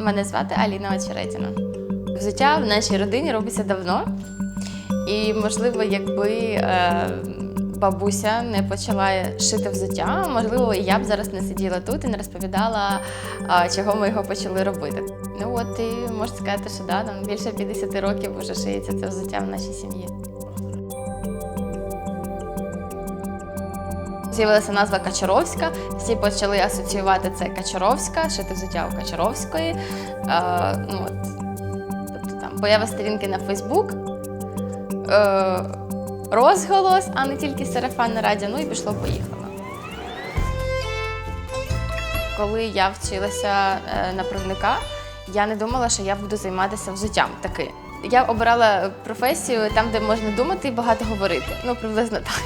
Мене звати Аліна Очеретіна. Взуття в нашій родині робиться давно. І, можливо, якби е, бабуся не почала шити взуття, можливо, я б зараз не сиділа тут і не розповідала, е, чого ми його почали робити. Ну от і можна сказати, що да, там більше 50 років вже шиється це взуття в нашій сім'ї. З'явилася назва Качаровська. Всі почали асоціювати це Качаровська, шити взуття у Качаровської. Е, ну, от, тобто там поява сторінки на Фейсбук, е, розголос, а не тільки сарафанне радіо, ну і пішло-поїхало. Коли я вчилася е, на правника, я не думала, що я буду займатися взуттям таки. Я обирала професію там, де можна думати і багато говорити. Ну, приблизно так.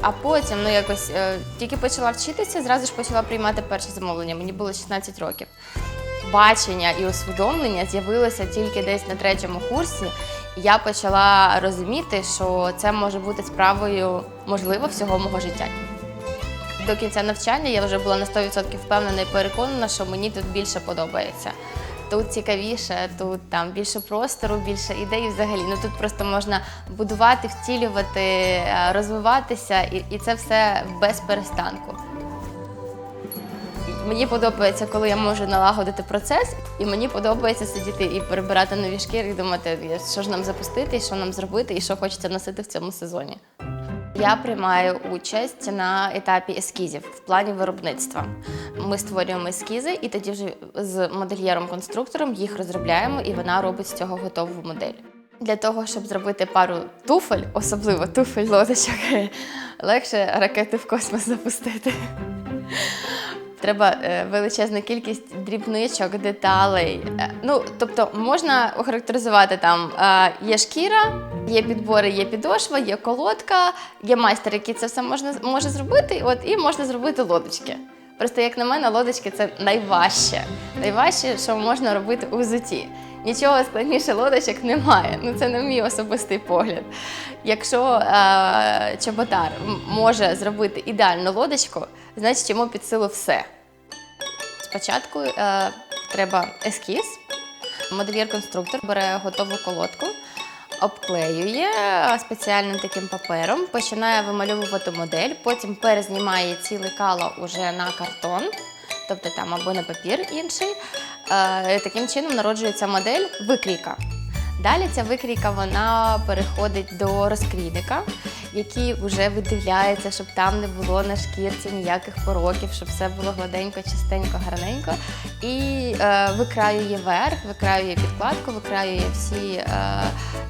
А потім, ну якось е, тільки почала вчитися, зразу ж почала приймати перше замовлення. Мені було 16 років. Бачення і усвідомлення з'явилося тільки десь на третьому курсі. Я почала розуміти, що це може бути справою, можливо, всього мого життя. До кінця навчання я вже була на 100% впевнена і переконана, що мені тут більше подобається. Тут цікавіше, тут там більше простору, більше ідей взагалі. Ну тут просто можна будувати, втілювати, е, розвиватися, і, і це все без перестанку. Мені подобається, коли я можу налагодити процес, і мені подобається сидіти і перебирати нові шкіри і думати, що ж нам запустити, що нам зробити, і що хочеться носити в цьому сезоні. Я приймаю участь на етапі ескізів в плані виробництва. Ми створюємо ескізи, і тоді вже з модельєром-конструктором їх розробляємо, і вона робить з цього готову модель. Для того, щоб зробити пару туфель, особливо туфель лодочок, легше ракети в космос запустити. Треба е, величезна кількість дрібничок, деталей. Е, Ну, тобто можна охарактеризувати там е, є шкіра, є підбори, є підошва, є колодка, є майстер, який це все можна, може зробити, от, і можна зробити лодочки. Просто, як на мене, лодочки це найважче. Найважче, що можна робити у взутті. Нічого складніше лодочок немає. Ну це не мій особистий погляд. Якщо е, чоботар може зробити ідеальну лодочку, значить йому під силу все. Спочатку е, треба ескіз. Модельєр-конструктор бере готову колодку, обклеює спеціальним таким папером, починає вимальовувати модель, потім перезнімає ці лекала уже на картон, тобто там або на папір інший. Е, Таким чином народжується модель викрійка. Далі ця викрійка вона переходить до розкрійника, який вже видивляється, щоб там не було на шкірці ніяких пороків, щоб все було гладенько, чистенько, гарненько. І е, викраює верх, викраює підкладку, викраює всі е,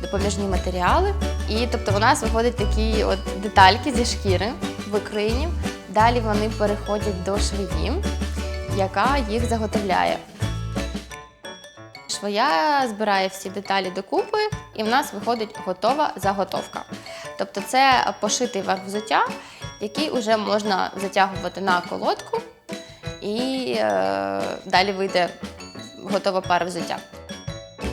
допоміжні матеріали. І тобто у нас виходять такі от детальки зі шкіри викроєні. Далі вони переходять до швеї, яка їх заготовляє. Швоя збирає всі деталі докупи, і в нас виходить готова заготовка. Тобто це пошитий верх взуття, який вже можна затягувати на колодку, і е, далі вийде готова пара взуття.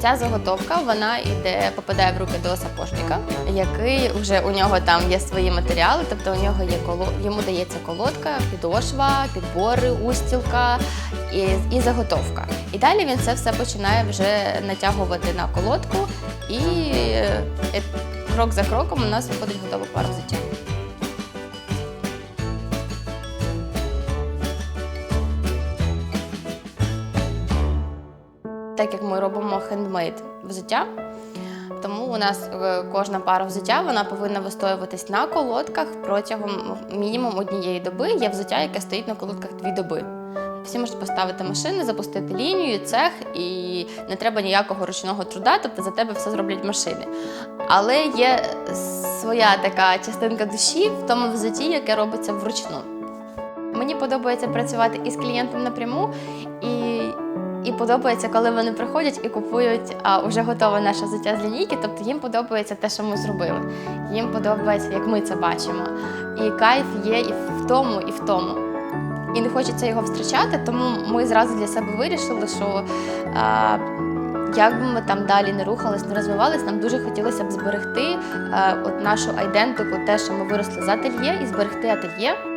Ця заготовка вона йде, попадає в руки до сапожника, який вже у нього там є свої матеріали, тобто у нього є коло, йому дається колодка, підошва, підбори, устілка і, і заготовка. І далі він це все починає вже натягувати на колодку, і е, крок за кроком у нас виходить готова пара взуття. Так як ми робимо хендмейд взуття, тому у нас е, кожна пара взуття вона повинна вистоюватись на колодках протягом мінімум однієї доби. Є взуття, яке стоїть на колодках дві доби. Всі можуть поставити машини, запустити лінію, цех, і не треба ніякого ручного труда, тобто за тебе все зроблять машини. Але є своя така частинка душі в тому взутті, яке робиться вручну. Мені подобається працювати із клієнтом напряму, і, і подобається, коли вони приходять і купують а, вже готове наше взуття з лінійки. Тобто їм подобається те, що ми зробили. Їм подобається, як ми це бачимо. І кайф є і в тому, і в тому. І не хочеться його втрачати, тому ми зразу для себе вирішили, що а, як би ми там далі не рухались, не розвивались, нам дуже хотілося б зберегти а, от нашу айдентику, те, що ми виросли з ательє, і зберегти ательє.